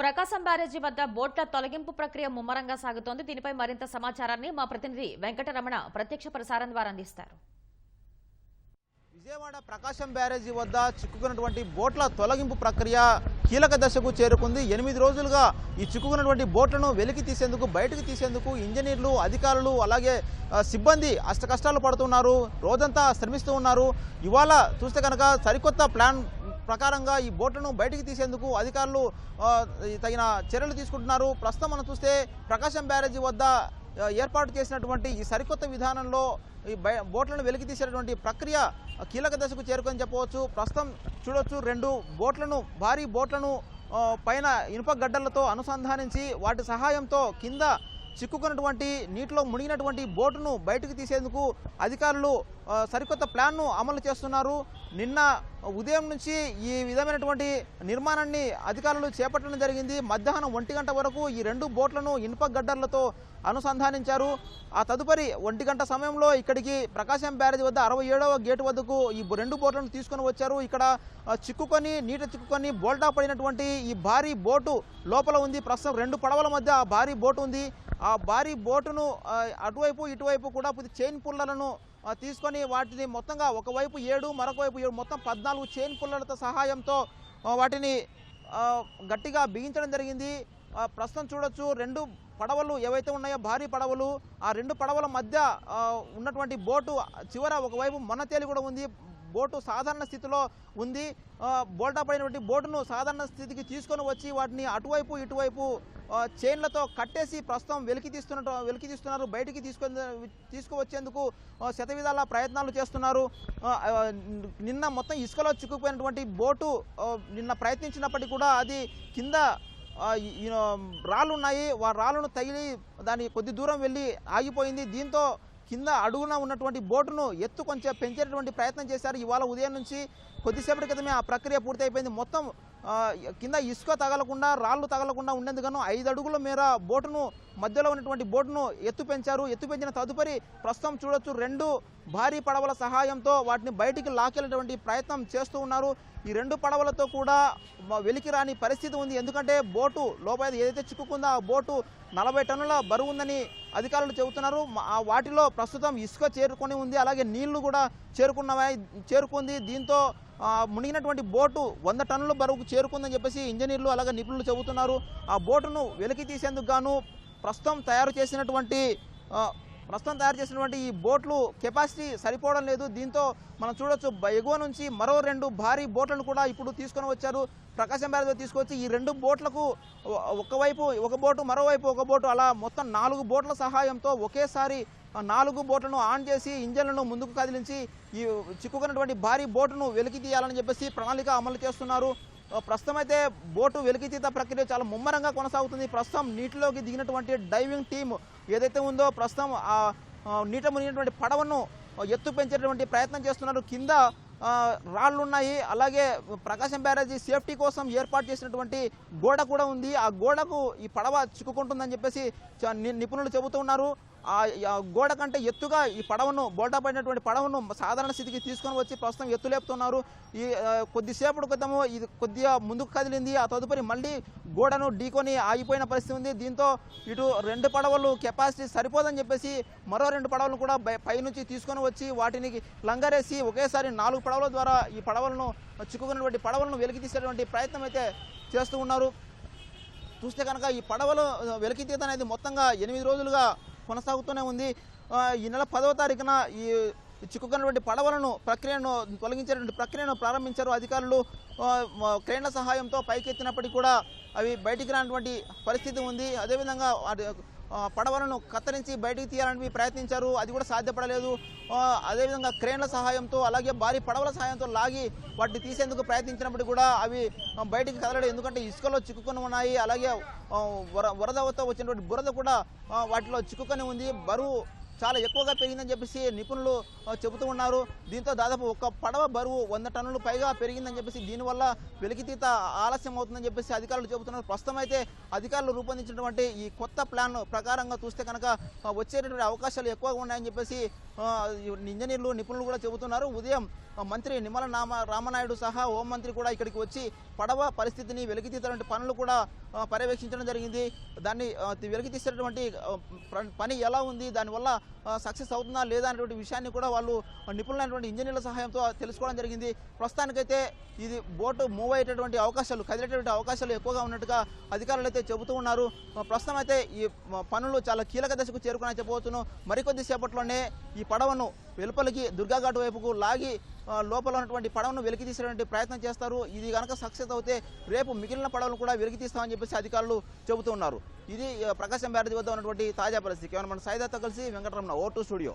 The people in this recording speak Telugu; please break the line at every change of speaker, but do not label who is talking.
ప్రకాశం బ్యారేజీ వద్ద బోట్ల తొలగింపు ప్రక్రియ ముమ్మరంగా సాగుతోంది. దీనిపై మరింత సమాచారాన్ని మా ప్రతినిధి వెంకటరమణ ప్రత్యక్ష ప్రసారం ద్వారా అందిస్తారు.
విజయవాడ ప్రకాశం బ్యారేజీ వద్ద చిక్కుకున్నటువంటి బోట్ల తొలగింపు ప్రక్రియ కీలక దశకు చేరుకుంది. ఎనిమిది రోజులుగా ఈ చిక్కుకున్నటువంటి బోట్లను వెలికి తీసేందుకు బయటకు తీసేందుకు ఇంజనీర్లు అధికారులు అలాగే సిబ్బంది సిబ్బంది అష్టకష్టాలు పడుతున్నారు. రోజంతా శ్రమిస్తూ ఉన్నారు. ఇవాళ చూస్తే కనుక సరికొత్త ప్లాన్ ప్రకారంగా ఈ బోట్లను బయటికి తీసేందుకు అధికారులు తగిన చర్యలు తీసుకుంటున్నారు. ప్రస్తుతం మనం చూస్తే ప్రకాశం బ్యారేజీ వద్ద ఏర్పాటు చేసినటువంటి ఈ సరికొత్త విధానంలో ఈ బోట్లను వెలికి తీసేటువంటి ప్రక్రియ కీలక దశకు చేరుకొని చెప్పవచ్చు. ప్రస్తుతం చూడొచ్చు రెండు బోట్లను భారీ బోట్లను పైన ఇనుప గడ్డలతో అనుసంధానించి వాటి సహాయంతో కింద చిక్కుకున్నటువంటి నీటిలో మునిగినటువంటి బోటును బయటకు తీసేందుకు అధికారులు సరికొత్త ప్లాన్ను అమలు చేస్తున్నారు. నిన్న ఉదయం నుంచి ఈ విధమైనటువంటి నిర్మాణాన్ని అధికారులు చేపట్టడం జరిగింది. మధ్యాహ్నం ఒంటి గంట వరకు ఈ రెండు బోట్లను ఇనుప గడ్డర్లతో అనుసంధానించారు. ఆ తదుపరి ఒంటి గంట సమయంలో ఇక్కడికి ప్రకాశం బ్యారేజ్ వద్ద అరవై ఏడవ గేటు వద్దకు ఈ రెండు బోట్లను తీసుకొని వచ్చారు. ఇక్కడ చిక్కుకొని నీట చిక్కుకొని బోల్టా పడినటువంటి ఈ భారీ బోటు లోపల ఉంది. ప్రస్తుతం రెండు పడవల మధ్య ఆ భారీ బోటు ఉంది. ఆ భారీ బోటును అటువైపు ఇటువైపు కూడా చైన్ పుల్లలను తీసుకొని వాటిని మొత్తంగా ఒకవైపు ఏడు మరొక వైపు ఏడు మొత్తం పద్నాలుగు చైన్ పుల్లలతో సహాయంతో వాటిని గట్టిగా బిగించడం జరిగింది. ప్రస్తుతం చూడొచ్చు రెండు పడవలు ఏవైతే ఉన్నాయో భారీ పడవలు ఆ రెండు పడవల మధ్య ఉన్నటువంటి బోటు చివర ఒకవైపు మొనతేలి కూడా ఉంది. బోటు సాధారణ స్థితిలో ఉంది. బోల్టా పడినటువంటి బోటును సాధారణ స్థితికి తీసుకొని వచ్చి వాటిని అటువైపు ఇటువైపు చైన్లతో కట్టేసి ప్రస్తుతం వెలికి తీస్తున్నట్టు వెలికి తీస్తున్నారు. బయటికి తీసుకొని తీసుకువచ్చేందుకు శతవిధాల ప్రయత్నాలు చేస్తున్నారు. నిన్న మొత్తం ఇసుకలో చిక్కుపోయినటువంటి బోటు నిన్న ప్రయత్నించినప్పటికీ కూడా అది కింద రాళ్ళు ఉన్నాయి. ఆ రాళ్ళను తగిలి దాని కొద్ది దూరం వెళ్ళి ఆగిపోయింది. దీంతో కింద అడుగున ఉన్నటువంటి బోటును ఎత్తు కొంచెం పెంచేటటువంటి ప్రయత్నం చేశారు. ఇవాళ ఉదయం నుంచి కొద్దిసేపటి క్రితమే ఆ ప్రక్రియ పూర్తయిపోయింది. మొత్తం కింద ఇసుక తగలకుండా రాళ్ళు తగలకుండా ఉండేందుకను ఐదు అడుగుల మేర బోటును మధ్యలో ఉన్నటువంటి బోటును ఎత్తు పెంచారు. ఎత్తు పెంచిన తదుపరి ప్రస్తుతం చూడొచ్చు రెండు భారీ పడవల సహాయంతో వాటిని బయటికి లాకెళ్ళేటువంటి ప్రయత్నం చేస్తూ ఉన్నారు. ఈ రెండు పడవలతో కూడా వెలికి రాని పరిస్థితి ఉంది. ఎందుకంటే బోటు లోపల ఏదైతే చిక్కుకుందో ఆ బోటు నలభై టన్నుల బరువు ఉందని అధికారులు చెబుతున్నారు. వాటిలో ప్రస్తుతం ఇసుక చేరుకొని ఉంది. అలాగే నీళ్ళు కూడా చేరుకున్నవై చేరుకుంది. దీంతో మునిగినటువంటి బోటు వంద టన్నుల బరువుకు చేరుకుందని చెప్పేసి ఇంజనీర్లు అలాగే నిపుణులు చెబుతున్నారు. ఆ బోటును వెలికి తీసేందుకు గాను ప్రస్తుతం తయారు చేసినటువంటి ప్రస్తుతం తయారు చేసినటువంటి ఈ బోట్లు కెపాసిటీ సరిపోవడం లేదు. దీంతో మనం చూడొచ్చు ఎగువ నుంచి మరో రెండు భారీ బోట్లను కూడా ఇప్పుడు తీసుకొని వచ్చారు. ప్రకాశం బ్యారేజ్ తీసుకొచ్చి ఈ రెండు బోట్లకు ఒకవైపు ఒక బోటు మరోవైపు ఒక బోటు అలా మొత్తం నాలుగు బోట్ల సహాయంతో ఒకేసారి నాలుగు బోట్లను ఆన్ చేసి ఇంజన్లను ముందుకు కదిలించి ఈ చిక్కుకున్నటువంటి భారీ బోటును వెలికి తీయాలని చెప్పేసి ప్రణాళిక అమలు చేస్తున్నారు. ప్రస్తుతమైతే ప్రస్తుతం అయితే బోటు వెలికితీత ప్రక్రియ చాలా ముమ్మరంగా కొనసాగుతుంది. ప్రస్తుతం నీటిలోకి దిగినటువంటి డైవింగ్ టీం ఏదైతే ఉందో ప్రస్తుతం ఆ నీట మునిగినటువంటి పడవను ఎత్తు పెంచేటువంటి ప్రయత్నం చేస్తున్నారు. కింద రాళ్ళు ఉన్నాయి అలాగే ప్రకాశం బ్యారేజీ సేఫ్టీ కోసం ఏర్పాటు చేసినటువంటి గోడ కూడా ఉంది. ఆ గోడకు ఈ పడవ చిక్కుకుంటుందని చెప్పేసి నిపుణులు చెబుతూ ఉన్నారు ఆ గోడ కంటే ఎత్తుగా ఈ పడవను బోల్టా పడినటువంటి పడవను సాధారణ స్థితికి తీసుకొని వచ్చి ప్రస్తుతం ఎత్తు లేపుతున్నారు. ఈ కొద్దిసేపటి క్రితము ఇది కొద్దిగా ముందుకు కదిలింది. ఆ తదుపరి మళ్ళీ గోడను ఢీకొని ఆగిపోయిన పరిస్థితి ఉంది. దీంతో ఇటు రెండు పడవలు కెపాసిటీ సరిపోదని చెప్పేసి మరో రెండు పడవలను కూడా పైనుంచి తీసుకొని వచ్చి వాటిని లంగరేసి ఒకేసారి నాలుగు పడవల ద్వారా ఈ పడవలను చిక్కుకున్నటువంటి పడవలను వెలికి తీసేటువంటి ప్రయత్నం అయితే చేస్తూ ఉన్నారు. చూస్తే కనుక ఈ పడవలు వెలికితీత అనేది మొత్తంగా ఎనిమిది రోజులుగా కొనసాగుతూనే ఉంది. ఈ నెల పదవ తారీఖున ఈ చిక్కుకున్నటువంటి పడవలను ప్రక్రియను తొలగించేటువంటి ప్రక్రియను ప్రారంభించారు అధికారులు. క్రేన్ల సహాయంతో పైకెత్తినప్పటికీ కూడా అవి బయటికి రానటువంటి పరిస్థితి ఉంది. అదేవిధంగా పడవలను కత్తిరించి బయటికి తీయాలని ప్రయత్నించారు. అది కూడా సాధ్యపడలేదు. అదేవిధంగా క్రేన్ల సహాయంతో అలాగే భారీ పడవల సహాయంతో లాగి వాటిని తీసేందుకు ప్రయత్నించినప్పుడు కూడా అవి బయటికి కదలడం. ఎందుకంటే ఇసుకలో చిక్కుకొని ఉన్నాయి. అలాగే వర వరదతో వచ్చినటువంటి బురద కూడా వాటిలో చిక్కుకొని ఉంది. బరువు చాలా ఎక్కువగా పెరిగిందని చెప్పేసి నిపుణులు చెబుతూ ఉన్నారు. దీంతో దాదాపు ఒక పడవ బరువు వంద టన్నులు పైగా పెరిగిందని చెప్పేసి దీనివల్ల వెలికితీత ఆలస్యం అవుతుందని చెప్పేసి అధికారులు చెబుతున్నారు. ప్రస్తుతం అయితే అధికారులు రూపొందించినటువంటి ఈ కొత్త ప్లాన్ ప్రకారంగా చూస్తే కనుక వచ్చేటటువంటి అవకాశాలు ఎక్కువగా ఉన్నాయని చెప్పేసి ఇంజనీర్లు నిపుణులు కూడా చెబుతున్నారు. ఉదయం మంత్రి నిమ్మల నామ రామనాయుడు సహా హోంమంత్రి కూడా ఇక్కడికి వచ్చి పడవ పరిస్థితిని వెలికితీతటువంటి పనులు కూడా పర్యవేక్షించడం జరిగింది. దాన్ని ఆ, పని ఎలా ఉంది? దానివల్ల సక్సెస్ అవుతుందా లేదా అనేటువంటి విషయాన్ని కూడా వాళ్ళు నిపుణులైనటువంటి ఇంజనీర్ల సహాయంతో తెలుసుకోవడం జరిగింది. ప్రస్తుతానికైతే ఇది బోటు మూవ్ అయ్యేటటువంటి అవకాశాలు కదిలేటటువంటి అవకాశాలు ఎక్కువగా ఉన్నట్టుగా అధికారులు అయితే చెబుతూ ఉన్నారు. ప్రస్తుతం అయితే ఈ పనులు చాలా కీలక దశకు చేరుకుని చెప్పవచ్చును. మరికొద్ది సేపట్లోనే ఈ పడవను వెలుపలికి దుర్గాఘాట్ వైపుకు లాగి లోపల ఉన్నటువంటి పడవను వెలికి తీసేటువంటి ప్రయత్నం చేస్తారు. ఇది కనుక సక్సెస్ అవుతే రేపు మిగిలిన పడవలను కూడా వెలికి తీస్తామని చెప్పేసి అధికారులు చెబుతున్నారు. ఇది ప్రకాశం బ్యారేజ్ వద్ద ఉన్నటువంటి తాజా పరిస్థితి. కేవలం మన సాయిదాతో కలిసి వెంకటరమణ ఓ టూ స్టూడియో.